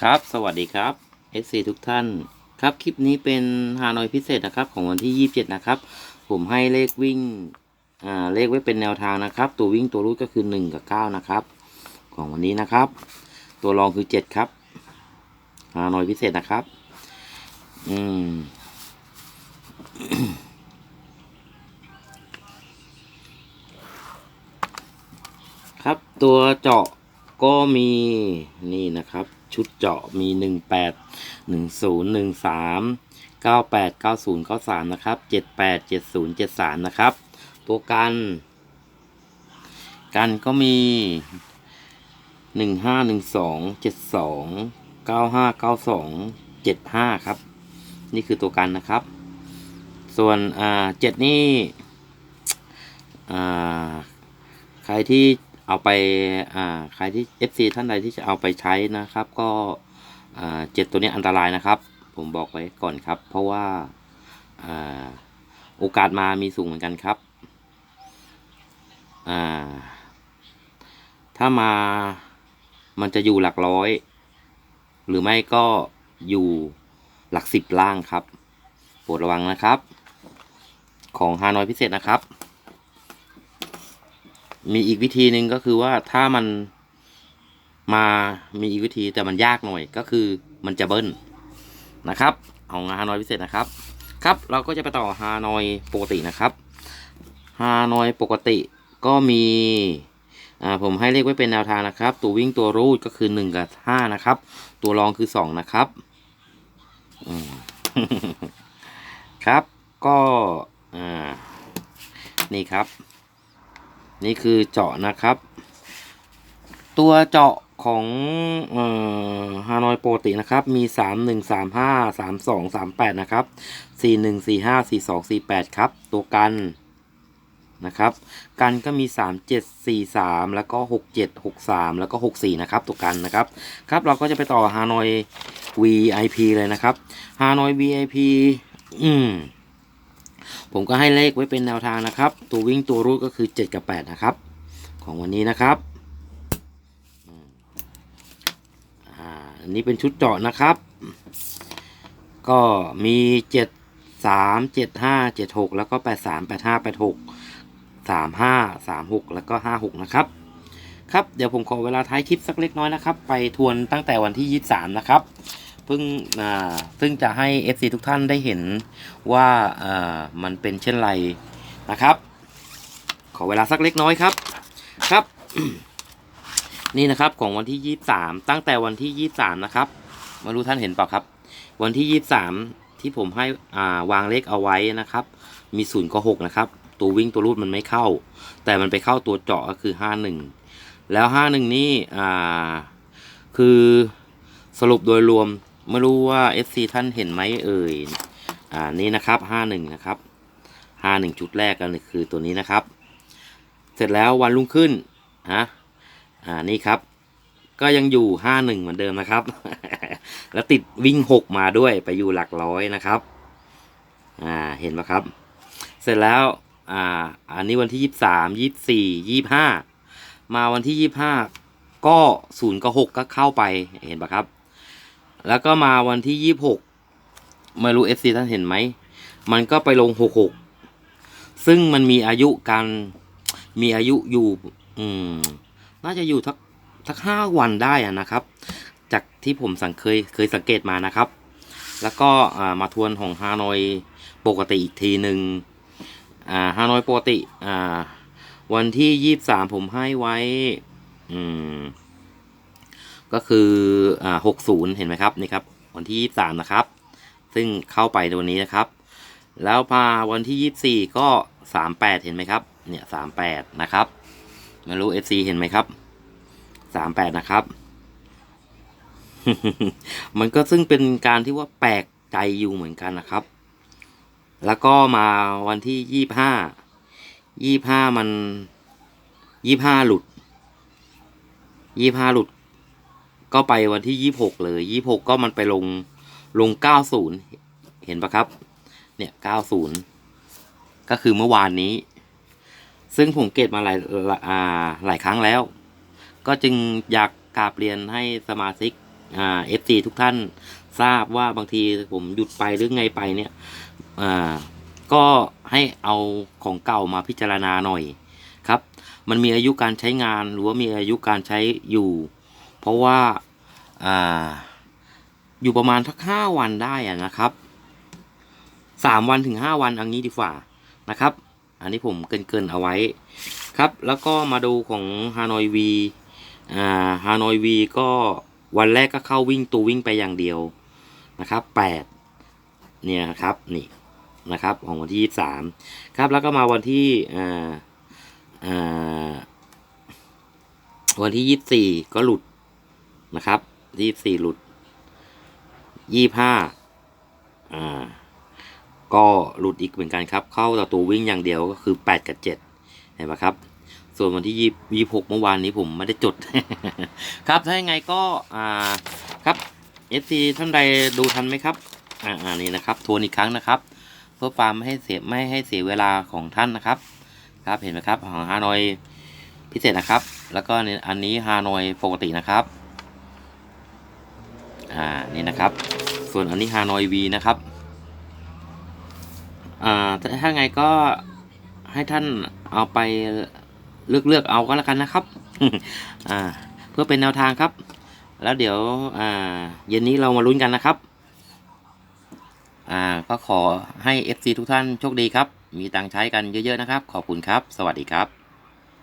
ครับ สวัสดีครับ FC ทุกท่าน ครับคลิปนี้เป็นฮานอยพิเศษนะครับ ของวันที่ 27 นะครับ ผมให้เลขวิ่งอ่าเลขไว้เป็นแนวทางนะครับ ตัววิ่งตัวรูดก็คือ 1 กับ 9 นะครับ ของวันนี้นะครับ ตัวรองคือ 7 ครับฮานอยพิเศษนะครับ อืมครับตัวเจาะ ก็มีนี่นะครับ ชุดเจาะมีหนึ่งแปดหนึ่งศูนย์หนึ่งสามเก้าแปดเก้าศูนย์เก้าสามนะครับเจ็ดแปดเจ็ดศูนย์เจ็ดสามนะครับ ตัวกัน กันก็มีหนึ่งห้าหนึ่งสองเจ็ดสองเก้าห้าเก้าสองเจ็ดห้าครับ นี่คือตัวกันนะครับ ส่วนอ่าเจ็ดนี่อ่าใครที่ เอาไปใครที่ FC ท่านใดที่จะเอาไปใช้นะครับ ก็เจ็ดตัวนี้อันตรายนะครับ ผมบอกไว้ก่อนครับ เพราะว่าอโอกาสมามีสูงเหมือนกันครับ ถ้ามามันจะอยู่หลักร้อย หรือไม่ก็อยู่หลักสิบล่างครับ โปรดระวังนะครับ ของฮานอยพิเศษนะครับ มีอีกวิธีหนึ่งก็คือว่าถ้ามันมามีอีกวิธีแต่มันยากหน่อยก็คือมันจะเบิ้ลนะครับของฮานอยพิเศษนะครับ ครับเราก็จะไปต่อฮานอยปกตินะครับฮานอยปกติก็มีอ่าผมให้เลขไว้เป็นแนวทางนะครับ ตัววิ่งตัวรูดก็คือ1กับ5นะครับ ตัวรองคือ2นะครับครับก็อ่านี่ครับ นี่คือเจาะนะครับ ตัวเจาะของฮานอยโปกตินะครับ มีสามหนึ่งสามห้าสามสองสามแปดนะครับสี่หนึ่งสี่ห้าสี่สองสี่แปดครับ ตัวกันนะครับ กันก็มีสามเจ็ดสี่สามแล้วก็หกเจ็ดหกสามแล้วก็หกสี่นะครับ ตัวกันนะครับ ครับเราก็จะไปต่อฮานอย VIP เลยนะครับฮานอย VIP อืม ผมก็ให้เลขไว้เป็นแนวทางนะครับ ตัววิ่งตัวรูดก็คือ 7 กับ 8 นะครับ ของวันนี้นะครับอ่านนี้เป็นชุดเจาะนะครับ ก็มี 7 3 7 5 7 6 แล้วก็ 8 3 8 5 8 6 3 5 3 6 แล้วก็ 5 6 นะครับ ครับ เดี๋ยวผมขอเวลาท้ายคลิปสักเล็กน้อยนะครับ ไปทวนตั้งแต่วันที่ 23 นะครับ เพิ่งอ่าซึ่งจะให้ FC ทุกท่านได้เห็นว่าอ่ามันเป็นเช่นไรนะครับ ขอเวลาสักเล็กน้อยครับครับ นี่นะครับของวันที่ 23 ตั้งแต่วันที่ 23 นะครับไมารู้ท่านเห็นเปล่าครับ วันที่ 23 ที่ผมให้อ่าวางเลขเอาไว้นะครับ มี0ก็6นะครับ ตัววิ่งตัวรูดมันไม่เข้า แต่มันไปเข้าตัวเจาะก็คือ 51 แล้ว 51 นี่อ่าคือสรุปโดยรวม ไม่รู้ว่า FC ท่านเห็นไหมเอ่ย อ่า นี่นะครับห้าหนึ่งนะครับห้าหนึ่งจุดแรกกันคือตัวนี้นะครับ เสร็จแล้ววันรุ่งขึ้นฮะอ่า นี่ครับ ก็ยังอยู่ห้าหนึ่งเหมือนเดิมนะครับ แล้วติดวิ่งหกมาด้วย ไปอยู่หลักร้อยนะครับ อ่า เห็นไหมครับ เสร็จแล้ว อ่า อันนี้วันที่ยี่สามยี่สี่ยี่ห้ามาวันที่ยี่ห้าก็ศูนย์กับหกก็เข้าไป เห็นปะครับ แล้วก็มาวันที่ยี่หกไม่รู้ FC ท่านเห็นไหม มันก็ไปลงหกหกซึ่งมันมีอายุการมีอายุอยู่ อืม น่าจะอยู่ทักทักห้าวันได้อะนะครับ จากที่ผมสังเคยเคยสังเกตมานะครับ แล้วก็มาทวนของฮานอยปกติอีกทีหนึ่งอ่าฮานอยปกติ อ่า วันที่ยี่สามผมให้ไว้ อืม ก็คืออ่าหกศูนย์เห็นไหมครับนี่ครับวันที่ยี่สามนะครับ ซึ่งเข้าไปตัวนี้นะครับ แล้วพาวันที่ยี่สี่ก็สามแปดเห็นไหมครับเนี่ยสามแปดนะครับไม่รู้ FC เห็นไหมครับสามแปดนะครับมันก็ซึ่งเป็นการที่ว่าแปลกใจอยู่เหมือนกันนะครับ แล้วก็มาวันที่ยี่ห้า ยี่ห้ามัน ยี่ห้าหลุด ยี่ห้าหลุด ก็ไปวันที่ยี่หกเลยยี่หกก็มันไปลงลง 90 เห็นปะครับ เนี่ย 90 ก็คือเมื่อวานนี้ ซึ่งผมเกตมาหลายอ่าหลายครั้งแล้ว ก็จึงอยากกราบเรียนให้สมาชิกอ่าเอฟซีทุกท่านทราบว่าบางทีผมหยุดไปหรือไงไปเนี่ยอ่าก็ให้เอาของเก่ามาพิจารณาหน่อยครับ มันมีอายุการใช้งานหรือว่ามีอายุการใช้อยู่ เพราะว่าอ่าอยู่ประมาณสักห้าวันได้อะนะครับสามวันถึงห้าวันอันนี้ดีกว่านะครับ อันนี้ผมเกินๆเอาไว้ครับ แล้วก็มาดูของฮานอยวีอ่าฮานอยวีก็วันแรกก็เข้าวิ่งตูวิ่งไปอย่างเดียวนะครับแปดเนี่ยครับนี่นะครับของวันที่ยีสามครับแล้วก็มาวันที่อ่าอ่าวันที่ยี่สี่ก็หลุด นะครับยี่สี่หลุดยี่ห้าอ่า ก็หลุดอีกเหมือนกันครับ เข้าประตูวิ่งอย่างเดียวก็คือ8กับ7เห็นไหมครับ ส่วนวันที่ยี่26เมื่อวานนี้ผมไม่ได้จด ครับ ถ้ายังไงก็ อ่า ครับ FC ท่านใดดูทันไหมครับ อ่า นี่นะครับ ทวนอีกครั้งนะครับ เพื่อความไม่ให้เสียไม่ให้เสียเวลาของท่านนะครับ ครับ เห็นไหมครับ ของฮานอยพิเศษนะครับ แล้วก็ในอันนี้ฮานอยปกตินะครับ อ่านี่นะครับ ส่วนอันนี้ฮานอยวีนะครับอ่าถ้าไงก็ให้ท่านเอาไปเลือกเลือกเอาก็แล้วกันนะครับอ่าเพื่อเป็นแนวทางครับ แล้วเดี๋ยวอ่าเย็นนี้เรามาลุ้นกันนะครับอ่าก็ขอให้ FC ทุกท่านโชคดีครับ มีตังค์ใช้กันเยอะๆนะครับ ขอบคุณครับ สวัสดีครับ